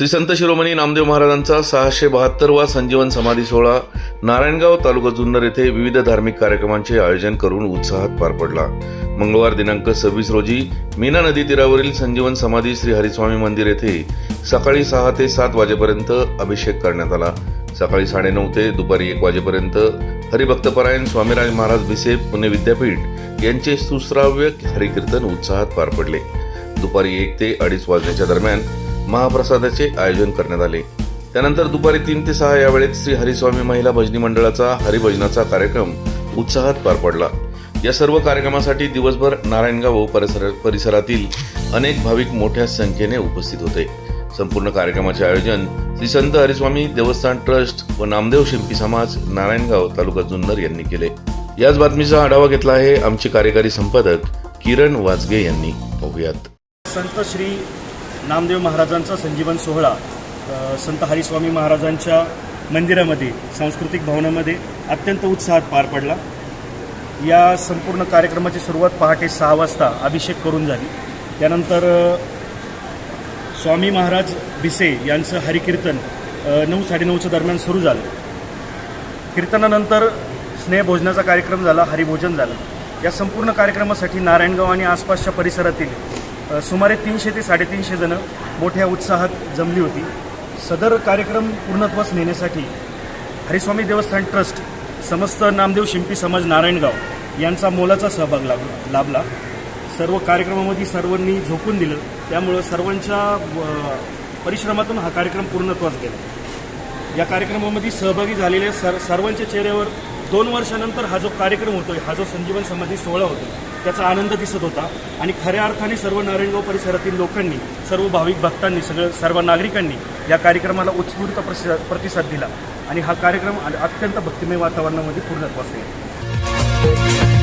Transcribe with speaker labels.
Speaker 1: श्री संत शिरोमणी नामदेव महाराजांचा सहाशे बहात्तरवा संजीवन समाधी सोहळा नारायणगाव तालुका जुन्नर येथे विविध धार्मिक कार्यक्रमांचे आयोजन करून उत्साहात पार पडला. मंगळवार दिनांक सव्वीस रोजी मीना नदी तीरावरील संजीवन समाधी श्री हरिस्वामी मंदिर येथे सकाळी सहा ते सात वाजेपर्यंत अभिषेक करण्यात आला. सकाळी साडेनऊ ते दुपारी एक वाजेपर्यंत हरिभक्तपरायण स्वामीराज महाराज भिसे पुणे विद्यापीठ यांचे सुश्राव्य हरिकीर्तन उत्साहात पार पडले. दुपारी एक ते अडीच वाजण्याच्या दरम्यान महाप्रसादाचे आयोजन करण्यात आले. त्यानंतर दुपारी तीन ते सहा या वेळेत श्री हरिस्वामी महिला भजनी मंडळाचा हरिभजनाचा कार्यक्रम उत्साहात पार पडला. या सर्व कार्यक्रमासाठी दिवसभर नारायणगाव व परिसर परिसरातील अनेक भाविक मोठ्या संख्येने उपस्थित होते. संपूर्ण कार्यक्रमाचे आयोजन श्री संत हरिस्वामी देवस्थान ट्रस्ट व नामदेव शिंपी समाज नारायणगाव तालुका जुन्नर यांनी केले. याच बातमीचा आढावा घेतला आहे आमचे कार्यकारी संपादक किरण वाजगे यांनी. पाहुयात
Speaker 2: संत श्री नामदेव महाराजांचा संजीवन सोहळा संत हरिस्वामी महाराजांच्या मंदिरामध्ये सांस्कृतिक भवनामध्ये अत्यंत उत्साहात पार पडला. या संपूर्ण कार्यक्रमाची सुरुवात पहाटे सहा वाजता अभिषेक करून झाली. त्यानंतर स्वामी महाराज भिसे यांचं हरिकीर्तन नऊ साडेनऊच्या दरम्यान सुरू झालं. कीर्तनानंतर स्नेहभोजनाचा कार्यक्रम झाला हरिभोजन झालं. या संपूर्ण कार्यक्रमासाठी नारायणगाव आणि आसपासच्या परिसरातील सुमारे तीनशे ते साडेतीनशे जणं मोठ्या उत्साहात जमली होती. सदर कार्यक्रम पूर्णत्वास नेण्यासाठी हरिस्वामी देवस्थान ट्रस्ट समस्त नामदेव शिंपी समाज नारायणगाव यांचा मोलाचा सहभाग लाभ लाभला. सर्व कार्यक्रमामध्ये सर्वांनी झोकून दिलं. त्यामुळं सर्वांच्या परिश्रमातून हा कार्यक्रम पूर्णत्वास गेला. या कार्यक्रमामध्ये सहभागी झालेल्या सर सर्वांच्या चेहऱ्यावर दोन वर्षानंतर हा जो कार्यक्रम होतोय हा जो संजीवन समाधी सोहळा होतो त्याचा आनंद दिसत होता. आणि खऱ्या अर्थाने सर्व नारायणगाव परिसरातील लोकांनी सर्व भाविक भक्तांनी सगळं सर्व नागरिकांनी या कार्यक्रमाला उत्स्फूर्त प्रसि- प्रतिसाद दिला. आणि हा कार्यक्रम अत्यंत भक्तिमय वातावरणामध्ये पूर्णत्वास येईल.